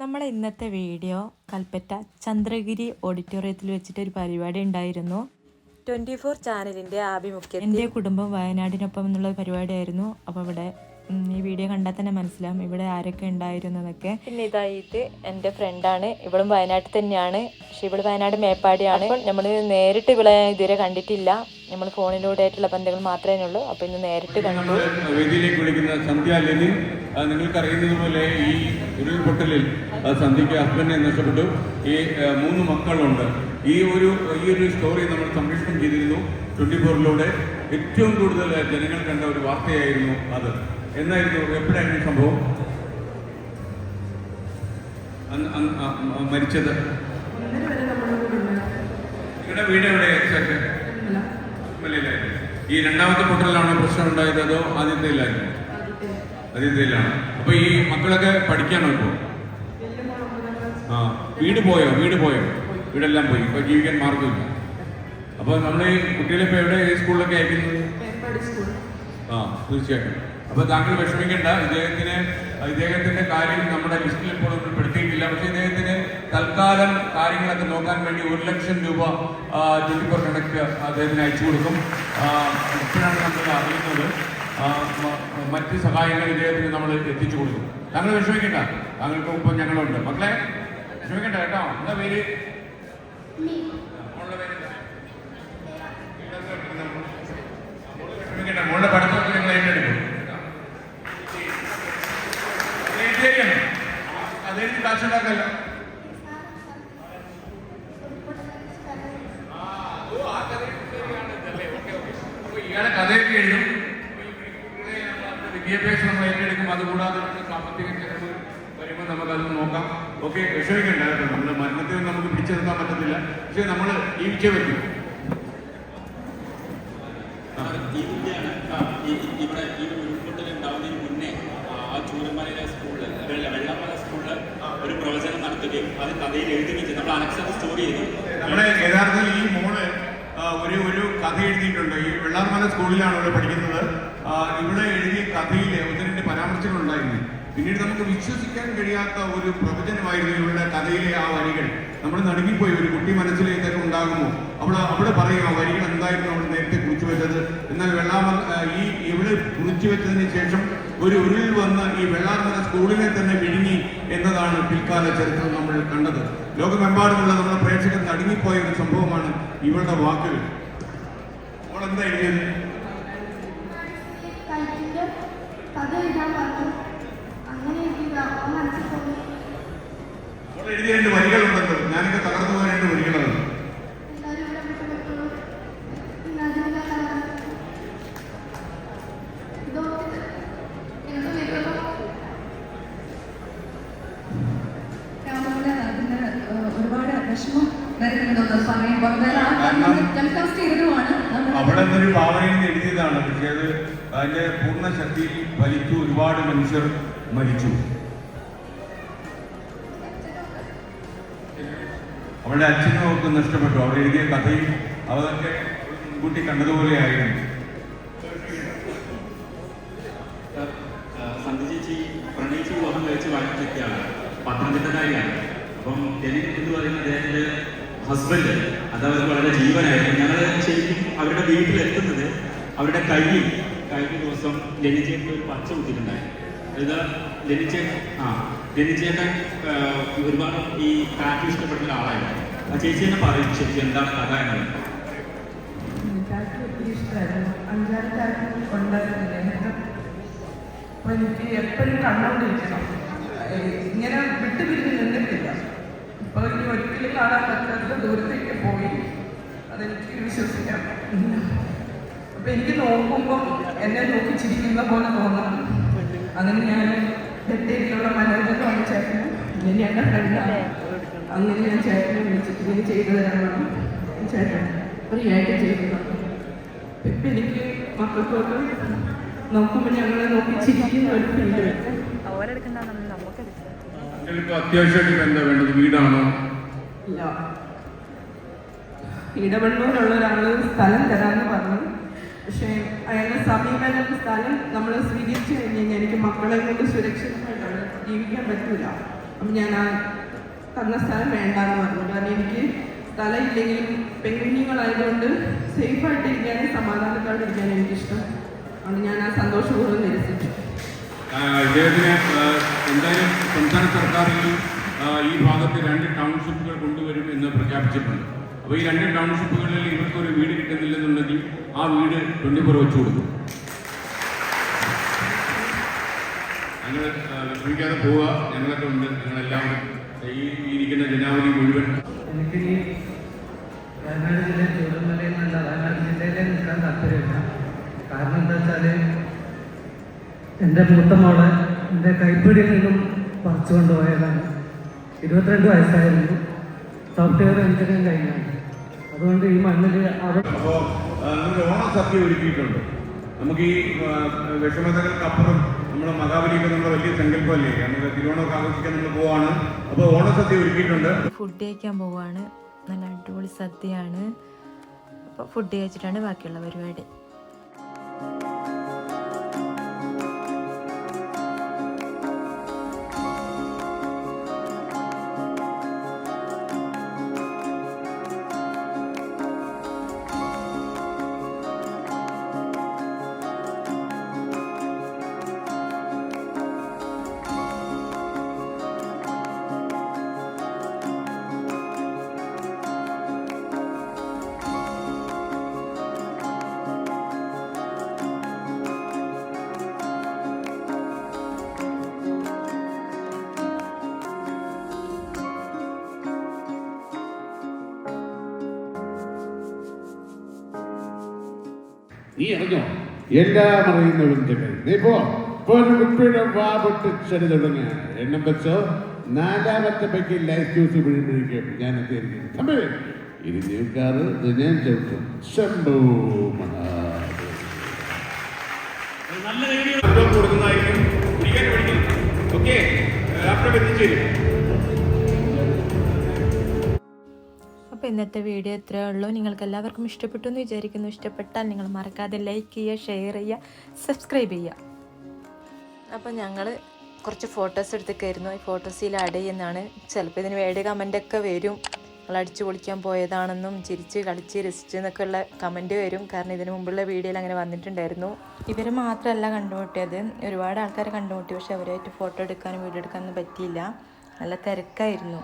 നമ്മളെ ഇന്നത്തെ വീഡിയോ കൽപ്പറ്റ ചന്ദ്രഗിരി ഓഡിറ്റോറിയത്തിൽ വെച്ചിട്ട് ഒരു പരിപാടി ഉണ്ടായിരുന്നു. ട്വന്റി ഫോർ ചാനലിന്റെ ആഭിമുഖ്യം എന്റെ കുടുംബം വയനാടിനൊപ്പം എന്നുള്ള പരിപാടിയായിരുന്നു. അപ്പോൾ ഇവിടെ ഉം, ഈ വീഡിയോ കണ്ടാൽ തന്നെ മനസ്സിലാവും ഇവിടെ ആരൊക്കെ ഉണ്ടായിരുന്നു എന്നൊക്കെ പിന്നെ ഇതായിട്ട് എന്റെ ഫ്രണ്ടാണ് ഇവളും വയനാട്ടിൽ തന്നെയാണ്. പക്ഷെ ഇവൾ വയനാട് മേപ്പാടിയാണ്. നമ്മൾ നേരിട്ട് ഇവളെ ഇതുവരെ കണ്ടിട്ടില്ല. നമ്മൾ ഫോണിലൂടെ ആയിട്ടുള്ള ബന്ധങ്ങൾ മാത്രമേ ഉള്ളൂ. അപ്പോൾ ഇന്ന് നേരിട്ട് കണ്ടു. വേദിയിലേക്ക് വിളിക്കുന്ന സന്ധ്യ ലെനിൻ നിങ്ങൾക്കറിയുന്നത് പോലെ ഈ ഉരുൾപൊട്ടലിൽ ആ, സന്ധ്യയ്ക്ക് ഹസ്ബൻഡിനെ നഷ്ടപ്പെട്ടു. ഈ മൂന്ന് മക്കളുണ്ട്. ഈ ഒരു ഈ ഒരു സ്റ്റോറി നമ്മൾ സംപ്രേഷണം ചെയ്തിരുന്നു. ട്വന്റി ഫോറിലൂടെ ഏറ്റവും കൂടുതൽ ജനങ്ങൾ കണ്ട ഒരു വാർത്തയായിരുന്നു അത്. എന്നായിരുന്നു? എപ്പോഴായിരുന്നു ഈ സംഭവം? മരിച്ചത്? നിങ്ങളുടെ വീട് എവിടെ ഈ രണ്ടാമത്തെ പൊട്ടലിലാണോ പ്രശ്നം ഉണ്ടായത് അതോ ആദ്യത്തെയിലായിരുന്നു ആദ്യത്തെയിലാണ് അപ്പൊ ഈ മക്കളൊക്കെ പഠിക്കാനോ ഇപ്പോ? ആ വീട് പോയോ? വീട് പോയോ? വീടെല്ലാം പോയി. ഇപ്പൊ ജീവിക്കാൻ മാർഗമില്ല അപ്പൊ നമ്മൾ ഈ കുട്ടികളെ ഇപ്പൊ എവിടെ സ്കൂളിലൊക്കെ അയക്കുന്നത്? ആ തീർച്ചയായിട്ടും. അപ്പൊ താങ്കൾ വിഷമിക്കേണ്ട. ഇദ്ദേഹത്തിന് ഇദ്ദേഹത്തിന്റെ കാര്യം നമ്മുടെ ലിസ്റ്റിൽ ഇപ്പോൾ ഉൾപ്പെടുത്തിയിട്ടില്ല പക്ഷെ ഇദ്ദേഹത്തിന് തൽക്കാലം കാര്യങ്ങളൊക്കെ നോക്കാൻ വേണ്ടി ഒരു ലക്ഷം രൂപ ട്വന്റി ഫോർ കണക്ട് അദ്ദേഹത്തിന് അയച്ചു കൊടുക്കും. ഇപ്പോഴാണ് നമ്മൾ അറിയുന്നത്. മറ്റ് സഹായങ്ങൾ ഇദ്ദേഹത്തിന് നമ്മൾ എത്തിച്ചു കൊടുക്കും. താങ്കൾ വിഷമിക്കേണ്ട. താങ്കൾക്ക് ഇപ്പം ഞങ്ങളുണ്ട്. മക്കളെ വിഷമിക്കേണ്ട കേട്ടോ. എന്താ പേര്? വിഷമിക്കേണ്ട. മോളുടെ പഠിത്തത്തിൽ നിങ്ങൾ ഏറ്റെടുക്കും. അത് എഴുതിയേക്കണം. അത് എഴുതി കാശുണ്ടാക്കല്ല ഇയാളെ കഥയൊക്കെ എഴുതും. വിദ്യാഭ്യാസം നമ്മൾ ഏറ്റെടുക്കും. അതുകൂടാതെ നമുക്ക് സാമ്പത്തിക ചെലവ് വരുമ്പോൾ നമുക്കത് നോക്കാം. ഓക്കെ വിഷമിക്കണ്ട കേട്ടോ നമ്മൾ മരണത്തിൽ നമുക്ക് പിടിച്ചു നിർത്താൻ പറ്റത്തില്ല. പക്ഷെ നമ്മൾ ജീവിച്ചേ പറ്റും. ഇവിടെ ഈ വെള്ളമല സ്കൂളിൽ ഒരു പ്രവചനം നടത്തുകയും അത് കഥയിൽ എഴുതി ചെയ്തു. നമ്മൾ അനക്സർ സ്റ്റോറി ചെയ്തു നമ്മുടെ യഥാർത്ഥത്തിൽ ഈ മോൾ ഒരു ഒരു കഥ എഴുതിയിട്ടുണ്ട്. ഈ വെള്ളാർമല സ്കൂളിലാണ് ഇവിടെ പഠിക്കുന്നത്. ഇവിടെ എഴുതിയ കഥയിൽ ഒന്ന് രണ്ട് പരാമർശങ്ങളുണ്ടായിരുന്നു പിന്നീട് നമുക്ക് വിശ്വസിക്കാൻ കഴിയാത്ത ഒരു പ്രവചനമായിരുന്നു ഇവരുടെ കഥയിലെ ആ വരികൾ. നമ്മൾ നടുങ്ങിപ്പോയി ഒരു കുട്ടി മനസ്സിലേക്കൊക്കെ ഉണ്ടാകുമോ അവിടെ അവിടെ പറയും ആ വരികൾ എന്തായിരുന്നു അവൾ നേരത്തെ കുറിച്ചു വെച്ചത്. എന്നാൽ വെള്ളാമ ഈ ഇവിടെ കുഴിച്ചു വെച്ചതിന് ശേഷം ഒരു ഉരുൾ വന്ന് ഈ വെള്ളാർമല സ്കൂളിനെ തന്നെ വിഴുങ്ങി എന്നതാണ് പിൽക്കാല ചരിത്രം നമ്മൾ കണ്ടത്. ലോകമെമ്പാടുമുള്ള നമ്മുടെ പ്രേക്ഷകർ നടുങ്ങിപ്പോയ ഒരു സംഭവമാണ് ഇവളുടെ വാക്കുകൾ. അവൾ എന്താ എഴുതിയത്. എഴുതിയ രണ്ട് വരികളുണ്ടല്ലോ. ഞാനൊക്കെ തകർന്നു പോയ രണ്ട് വരികളാണ്. അവിടെ നിന്നൊരു ഭാവനയിൽ നിന്ന് എഴുതിയതാണ്. പക്ഷേ അത് അതിന്റെ പൂർണ ശക്തിയിൽ വലിച്ചു ഒരുപാട് മനുഷ്യർ മരിച്ചു. അവളുടെ അച്ഛനും അവർക്ക് നഷ്ടപ്പെട്ടു. അവൾ എഴുതിയ കഥയിൽ അതൊക്കെ മുൻകൂട്ടി കണ്ടതുപോലെയായിരുന്നു സന്ധി ചേച്ചി പ്രണയിച്ച് വിവാഹം കഴിച്ച് നിൽക്കുകയാണ് പത്തനംതിട്ടക്കാരിയാണ്. അപ്പം ലെനിൻ എന്ന് പറയുന്ന അദ്ദേഹത്തിന്റെ ഹസ്ബൻഡ് അത് വളരെ ജീവനായിരുന്നു ഞങ്ങൾ ശരിക്കും അവരുടെ വീട്ടിലെത്തുന്നത് അവരുടെ കയ്യിൽ. കഴിഞ്ഞ ദിവസം ലെനിച്ചേട്ടൻ ഒരു പച്ച കുത്തിട്ടുണ്ടായിരുന്നു ഇത് ലെനിച്ചേ ആ ലനിച്ചേട്ടൻ ഒരുപാട് ഈ കാറ്റ് ഇഷ്ടപ്പെട്ട ഒരാളായിരുന്നു. ആ ചേച്ചി തന്നെ പറയും ശരിക്കും എന്താണ് കഥ എന്നത് എനിക്ക് എപ്പോഴും കണ്ടുകൊണ്ടിരിക്കണം ഇങ്ങനെ വിട്ടുപിരിഞ്ഞ് നിന്നിട്ടില്ല. ഇപ്പോൾ ഇനി ഒരിക്കലും കാണാൻ പറ്റാത്ത ദൂരത്തേക്ക് പോയി. അതെനിക്ക് വിശ്വസിക്കാൻ പറ്റില്ല അപ്പോൾ എനിക്ക് നോക്കുമ്പോൾ എന്നെ നോക്കി ചിരിക്കുന്ന പോലെ തോന്നണം. അങ്ങനെ ഞാൻ തെറ്റേരിയിലുള്ള മനോരമ വന്ന ചേട്ടന്. ഇനി എന്റെ ഫ്രണ്ടാണ് അങ്ങനെ ഞാൻ ചേട്ടനെ വിളിച്ചിട്ട് ഇങ്ങനെ ചെയ്തു തരാനാണ് ചേട്ടൻ ഒരു ആയിട്ട് ചെയ്തു ഇപ്പം എനിക്ക് മക്കൾക്കൊക്കെ നോക്കുമ്പോൾ ഞങ്ങളെ നോക്കി ചിരിക്കുന്ന ഒരു ഫീൽ നിങ്ങൾക്ക് അത്യാവശ്യമായിട്ട് എന്താ വേണ്ടത്? വീടാണോ? ഇടവണ്ണൂരുള്ള ഒരാൾ സ്ഥലം തരാമെന്ന് പറഞ്ഞു. പക്ഷേ അയാളുടെ സമീപനം സ്ഥലം നമ്മൾ സ്വീകരിച്ചു കഴിഞ്ഞ് കഴിഞ്ഞാൽ എനിക്ക് മക്കളെ കൊണ്ട് സുരക്ഷിതമായിട്ട് ജീവിക്കാൻ പറ്റൂല. അപ്പം ഞാൻ ആ തന്ന സ്ഥലം വേണ്ടാന്ന് പറഞ്ഞു. കാരണം എനിക്ക് സ്ഥലമില്ലെങ്കിലും പെൺകുഞ്ഞുങ്ങളായതുകൊണ്ട് സേഫായിട്ട് ഇരിക്കാനും സമാധാനത്തോടെ ഇരിക്കാനും എനിക്കിഷ്ടം. അതുകൊണ്ട് ഞാൻ ആ സന്തോഷപൂർവം നിരസിച്ചു. ഇദ്ദേഹത്തിന് എന്തായാലും സംസ്ഥാന സർക്കാർ ഈ ഭാഗത്ത് രണ്ട് ടൗൺഷിപ്പുകൾ കൊണ്ടുവരും എന്ന് പ്രഖ്യാപിച്ചിട്ടുണ്ട്. അപ്പോൾ ഈ രണ്ട് ടൗൺഷിപ്പുകളിൽ ഇവർക്ക് ഒരു വീട് കിട്ടുന്നില്ലെന്നുണ്ടെങ്കിൽ ആ വീട് ട്വന്റി ഫോർ വെച്ചു കൊടുക്കും. ഞങ്ങൾ വിഷമിക്കാതെ പോവുക. ഞങ്ങളൊക്കെ ഉണ്ട്. ഞങ്ങളെല്ലാവരും. ഈ ഇരിക്കുന്ന ജനാവലി മുഴുവൻ. എനിക്ക് വയനാട് ജില്ലയിൽ എന്റെ മൂത്ത മോളെ എന്റെ കൈപ്പിടിയിൽ നിന്നും പറിച്ചു കൊണ്ടുപോയതാണ്. ഇരുപത്തിരണ്ട് വയസ്സായിരുന്നു. സോഫ്റ്റ്വെയർ എഞ്ചിനീയറിംഗ് കഴിഞ്ഞാണ് അതുകൊണ്ട് ഈ മണ്ണിൽ അവർ അപ്പോൾ ഓണ ഓണസദ്യ ഒരുക്കിയിട്ടുണ്ട്. നമുക്ക് ഈ വിഷമതകൾക്കപ്പുറം നമ്മുടെ മഹാബലിക്ക് നമ്മുടെ വലിയ സങ്കല്പമല്ലേ? നമുക്ക് തിരുവോണമൊക്കെ ആഘോഷിക്കാൻ നമ്മൾ പോവാണ്. അപ്പോൾ ഓണസദ്യ ഒരുക്കിയിട്ടുണ്ട്. ഫുഡ് കഴിക്കാൻ പോവാണ്. നല്ല അടിപൊളി സദ്യയാണ്. അപ്പോൾ ഫുഡ് കഴിച്ചിട്ടാണ് ബാക്കിയുള്ള പരിപാടി. നീ അറിഞ്ഞോ എല്ലാം അറിയുന്നവന്റെ ചങ്ങൻ നീ പോ. പൊന്നുകുട്ടിയുടെ വാ പൊട്ടിച്ചടി തുടങ്ങ. എണ്ണം വെച്ചോ. നാലാമത്തെ പൈക്ക് ലൈഫ് ജ്യൂസ് വീഴുമ്പോഴേക്കും ഞാൻ എത്തിയിരിക്കും തമ്പി ഇത് ജീവിക്കാറ് ഇത് ഞാൻ ചവിട്ടും. ശംഭൂ നല്ല രീതിയിൽ കൊടുക്കുന്നതായിരിക്കും. ഓക്കെ. അപ്പുറം എത്തിച്ചേരും. അപ്പോൾ ഇന്നത്തെ വീഡിയോ ഇത്രയേ ഉള്ളൂ. നിങ്ങൾക്ക് എല്ലാവർക്കും ഇഷ്ടപ്പെട്ടു എന്ന് വിചാരിക്കുന്നു. ഇഷ്ടപ്പെട്ടാൽ നിങ്ങൾ മറക്കാതെ ലൈക്ക് ചെയ്യുക ഷെയർ ചെയ്യുക സബ്സ്ക്രൈബ് ചെയ്യുക. അപ്പോൾ ഞങ്ങൾ കുറച്ച് ഫോട്ടോസ് എടുത്തേക്കായിരുന്നു. ഈ ഫോട്ടോസിൽ ആഡ് ചെയ്യുന്നതാണ്. ചിലപ്പോൾ ഇതിന് വേട് കമന്റൊക്കെ വരും. നിങ്ങൾ അടിച്ചു പൊളിക്കാൻ പോയതാണെന്നും ചിരിച്ച് കളിച്ച് രസിച്ച് എന്നൊക്കെ ഉള്ള കമന്റ് വരും. കാരണം ഇതിന് മുമ്പുള്ള വീഡിയോയിൽ അങ്ങനെ വന്നിട്ടുണ്ടായിരുന്നു. ഇവർ മാത്രമല്ല കണ്ടുമുട്ടിയത്. ഒരുപാട് ആൾക്കാരെ കണ്ടുമുട്ടി. പക്ഷെ അവരായിട്ട് ഫോട്ടോ എടുക്കാനും വീഡിയോ എടുക്കാനൊന്നും പറ്റിയില്ല. നല്ല തിരക്കായിരുന്നു.